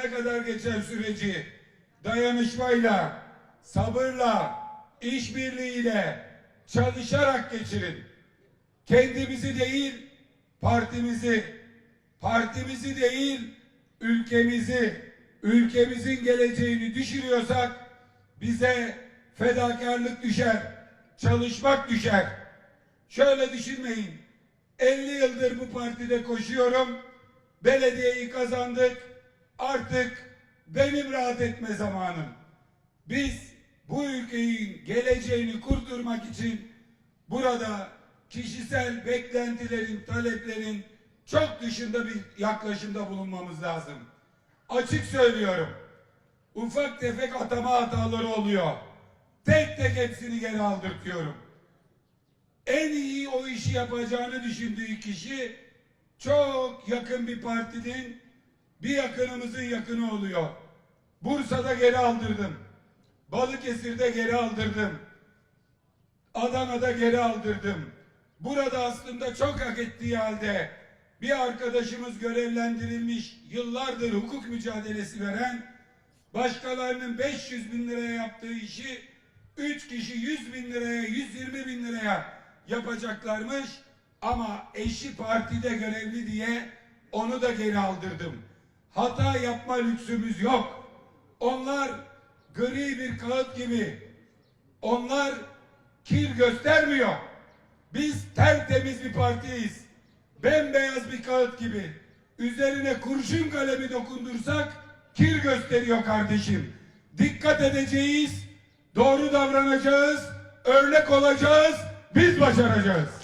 zamana kadar geçen süreci dayanışmayla, sabırla, işbirliğiyle, çalışarak geçirin. Kendimizi değil, partimizi, partimizi değil, ülkemizi, ülkemizin geleceğini düşünüyorsak bize fedakarlık düşer, çalışmak düşer. Şöyle düşünmeyin. 50 yıldır bu partide koşuyorum. Belediyeyi kazandık. Artık benim rahat etme zamanım. Biz bu ülkenin geleceğini kurdurmak için burada kişisel beklentilerin, taleplerin çok dışında bir yaklaşımda bulunmamız lazım. Açık söylüyorum. Ufak tefek atama hataları oluyor. Tek tek hepsini geri aldırtıyorum en iyi o işi yapacağını düşündüğü kişi çok yakın bir partinin bir yakınımızın yakını oluyor. Bursa'da geri aldırdım. Balıkesir'de geri aldırdım. Adana'da geri aldırdım. Burada aslında çok hak ettiği halde bir arkadaşımız görevlendirilmiş yıllardır hukuk mücadelesi veren başkalarının 500 bin liraya yaptığı işi 3 kişi 100 bin liraya 120 bin liraya yapacaklarmış ama eşi partide görevli diye onu da geri aldırdım. Hata yapma lüksümüz yok. Onlar gri bir kağıt gibi. Onlar kir göstermiyor. Biz tertemiz bir partiyiz. Bembeyaz bir kağıt gibi. Üzerine kurşun kalemi dokundursak kir gösteriyor kardeşim. Dikkat edeceğiz, doğru davranacağız, örnek olacağız, biz başaracağız.